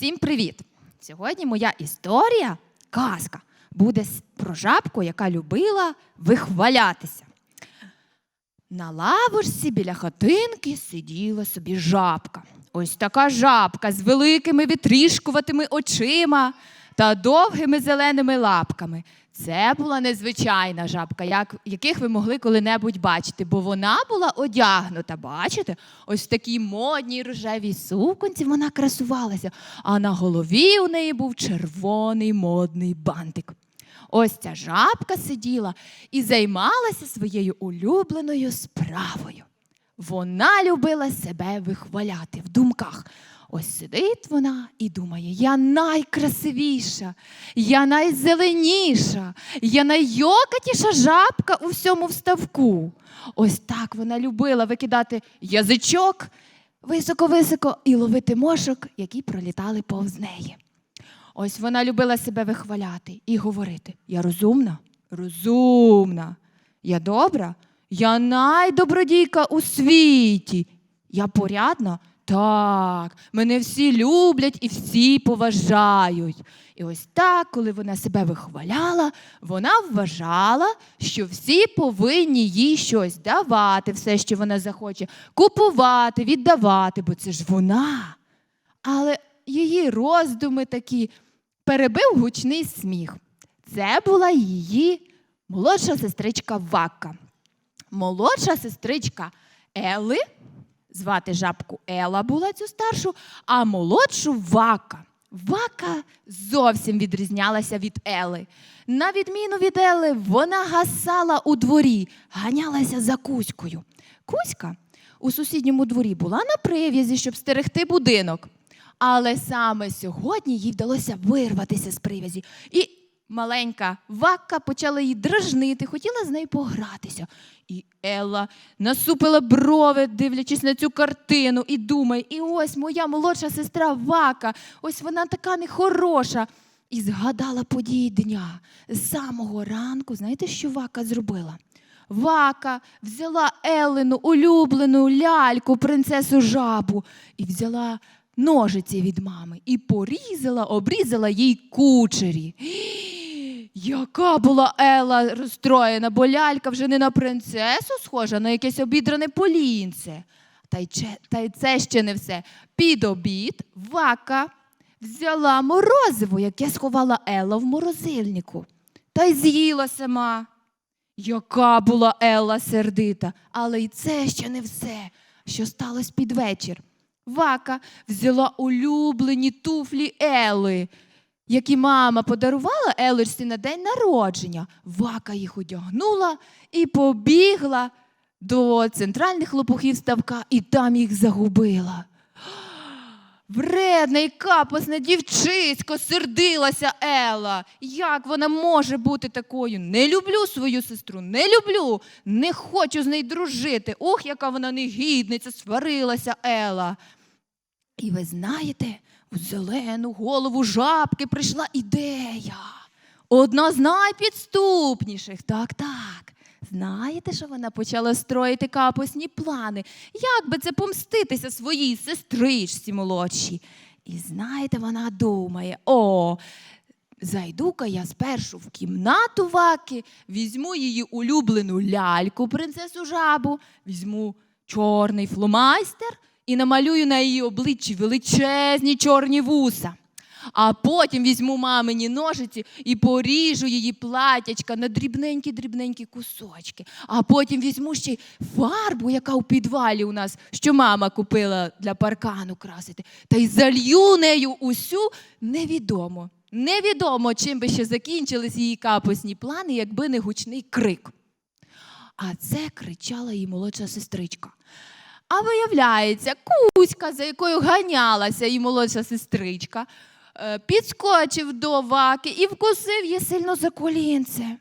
Всім привіт! Сьогодні моя історія, казка, буде про жабку, яка любила вихвалятися. На лавочці біля хатинки сиділа собі жабка. Ось така жабка з великими вітрішкуватими очима та довгими зеленими лапками. Це була незвичайна жабка, як, яких ви могли коли-небудь бачити, бо вона була одягнута, бачите, ось в такій модній рожевій суконці вона красувалася, а на голові у неї був червоний модний бантик. Ось ця жабка сиділа і займалася своєю улюбленою справою. Вона любила себе вихваляти в думках. Ось сидить вона і думає: я найкрасивіша, я найзеленіша, я наййокатіша жабка у всьому вставку. Ось так вона любила викидати язичок високо-високо і ловити мошок, які пролітали повз неї. Ось вона любила себе вихваляти і говорити: Я розумна, розумна, я добра, я найдобродійка у світі. Я порядна? Так, мене всі люблять і всі поважають. І ось так, коли вона себе вихваляла, вона вважала, що всі повинні їй щось давати, все, що вона захоче, купувати, віддавати, бо це ж вона. Але її роздуми такі перебив гучний сміх. Це була її молодша сестричка Вака. Молодша сестричка Ели, звати жабку Ела була цю старшу, а молодшу Вака. Вака зовсім відрізнялася від Ели. На відміну від Ели, вона гасала у дворі, ганялася за Кузькою. Кузька у сусідньому дворі була на прив'язі, щоб стерегти будинок. Але саме сьогодні їй вдалося вирватися з прив'язі. І маленька вакка почала її дражнити, хотіла з нею погратися. І Елла насупила брови, дивлячись на цю картину, і думає: і ось моя молодша сестра Вака, ось вона така нехороша. І згадала події дня. З самого ранку, знаєте, що Вака зробила? Вака взяла Елену улюблену ляльку, принцесу жабу, і взяла ножиці від мами і порізала, обрізала їй кучері. Яка була Ела розстроєна, бо лялька вже не на принцесу схожа, а на якесь обідране полінце. Та й, че- та й це ще не все. Під обід Вака взяла морозиво, яке сховала Ела в морозильнику, та й з'їла сама. Яка була Елла сердита, але й це ще не все, що сталося під вечір. Вака взяла улюблені туфлі Ели, які мама подарувала Елочці на день народження. Вака їх одягнула і побігла до центральних лопухів ставка і там їх загубила. Вредна і капосна дівчисько, сердилася Ела. Як вона може бути такою? Не люблю свою сестру, не люблю, не хочу з нею дружити. Ох, яка вона негідниця, сварилася Ела. І ви знаєте, у зелену голову жабки прийшла ідея. Одна з найпідступніших. Так, так. Знаєте, що вона почала строїти капосні плани? Як би це помститися своїй сестричці молодшій? І знаєте, вона думає: о, зайду-ка я спершу в кімнату ваки, візьму її улюблену ляльку, принцесу жабу, візьму чорний фломайстер і намалюю на її обличчі величезні чорні вуса. А потім візьму мамині ножиці і поріжу її платячка на дрібненькі-дрібненькі кусочки. А потім візьму ще й фарбу, яка у підвалі у нас, що мама купила для паркану красити, та й залью нею усю невідомо. Невідомо, чим би ще закінчились її капосні плани, якби не гучний крик. А це кричала її молодша сестричка. А виявляється, Кузька, за якою ганялася її молодша сестричка, е, підскочив до ваки і вкусив її сильно за колінце.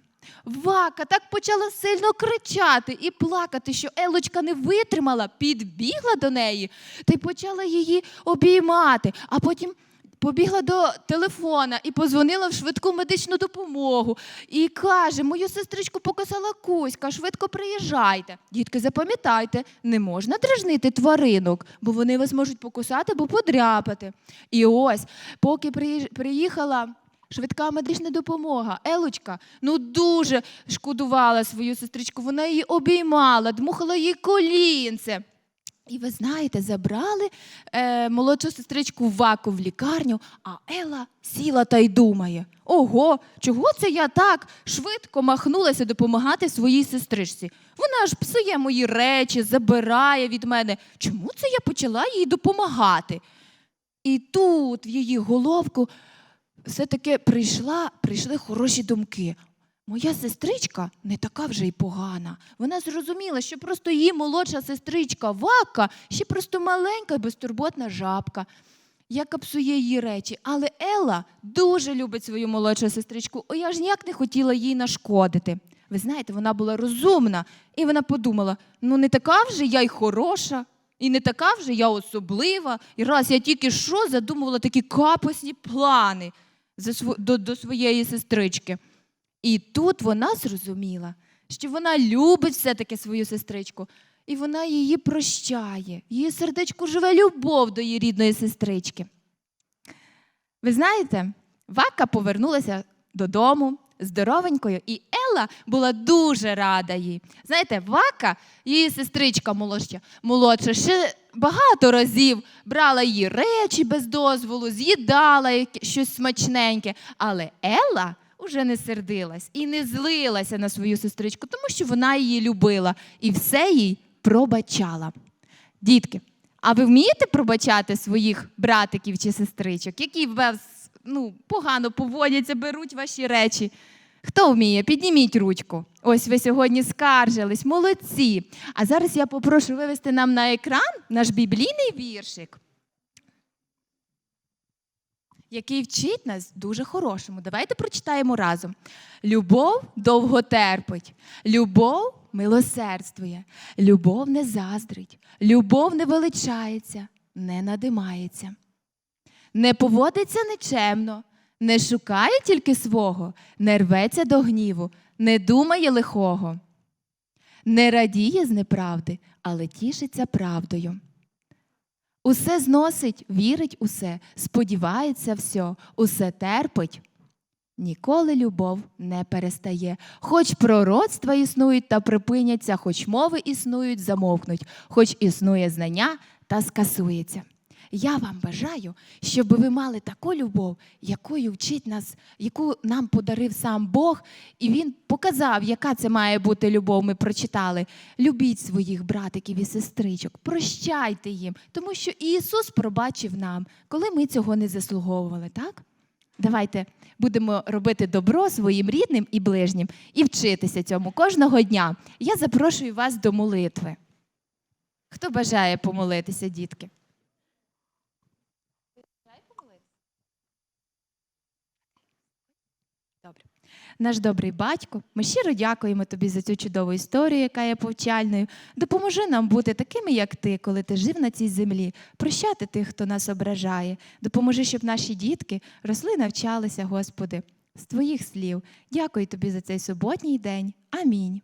Вака так почала сильно кричати і плакати, що Елочка не витримала, підбігла до неї та й почала її обіймати. А потім побігла до телефона і позвонила в швидку медичну допомогу. І каже: мою сестричку покусала кузька, швидко приїжджайте. Дітки, запам'ятайте, не можна дражнити тваринок, бо вони вас можуть покусати або подряпати. І ось, поки приїхала. Швидка медична допомога. Елочка ну дуже шкодувала свою сестричку. Вона її обіймала, дмухала їй колінце. І ви знаєте, забрали е, молодшу сестричку ваку в лікарню, а Ела сіла та й думає: ого, чого це я так швидко махнулася допомагати своїй сестричці? Вона ж псує мої речі, забирає від мене. Чому це я почала їй допомагати? І тут в її головку все-таки прийшла, прийшли хороші думки. Моя сестричка не така вже й погана. Вона зрозуміла, що просто її молодша сестричка Вака ще просто маленька безтурботна жабка, яка псує її речі. Але Елла дуже любить свою молодшу сестричку. О, я ж ніяк не хотіла їй нашкодити. Ви знаєте, вона була розумна, і вона подумала: ну не така вже я й хороша, і не така вже я особлива. І раз я тільки що задумувала такі капосні плани до своєї сестрички. І тут вона зрозуміла, що вона любить все-таки свою сестричку, і вона її прощає. Її сердечку живе любов до її рідної сестрички. Ви знаєте, Вака повернулася додому здоровенькою, і Елла була дуже рада їй. Знаєте, Вака, її сестричка молодша, молодша, ще багато разів брала її речі без дозволу, з'їдала щось смачненьке. Але Елла уже не сердилась і не злилася на свою сестричку, тому що вона її любила і все їй пробачала. Дітки, а ви вмієте пробачати своїх братиків чи сестричок, які вас ну, погано поводяться, беруть ваші речі? Хто вміє? Підніміть ручку. Ось ви сьогодні скаржились, молодці. А зараз я попрошу вивести нам на екран наш біблійний віршик, який вчить нас дуже хорошому. Давайте прочитаємо разом. Любов довго терпить, любов милосердствує, любов не заздрить, любов не величається, не надимається, не поводиться нечемно, не шукає тільки свого, не рветься до гніву, не думає лихого, не радіє з неправди, але тішиться правдою. Усе зносить, вірить усе, сподівається все, усе терпить. Ніколи любов не перестає. Хоч пророцтва існують та припиняться, хоч мови існують, замовкнуть, хоч існує знання та скасується. Я вам бажаю, щоб ви мали таку любов, якою вчить нас, яку нам подарив сам Бог, і Він показав, яка це має бути любов. Ми прочитали. Любіть своїх братиків і сестричок, прощайте їм, тому що Ісус пробачив нам, коли ми цього не заслуговували, так? Давайте будемо робити добро своїм рідним і ближнім і вчитися цьому кожного дня. Я запрошую вас до молитви. Хто бажає помолитися, дітки? Наш добрий батько, ми щиро дякуємо тобі за цю чудову історію, яка є повчальною. Допоможи нам бути такими, як ти, коли ти жив на цій землі, прощати тих, хто нас ображає. Допоможи, щоб наші дітки росли, навчалися, Господи, з твоїх слів. Дякую тобі за цей суботній день. Амінь.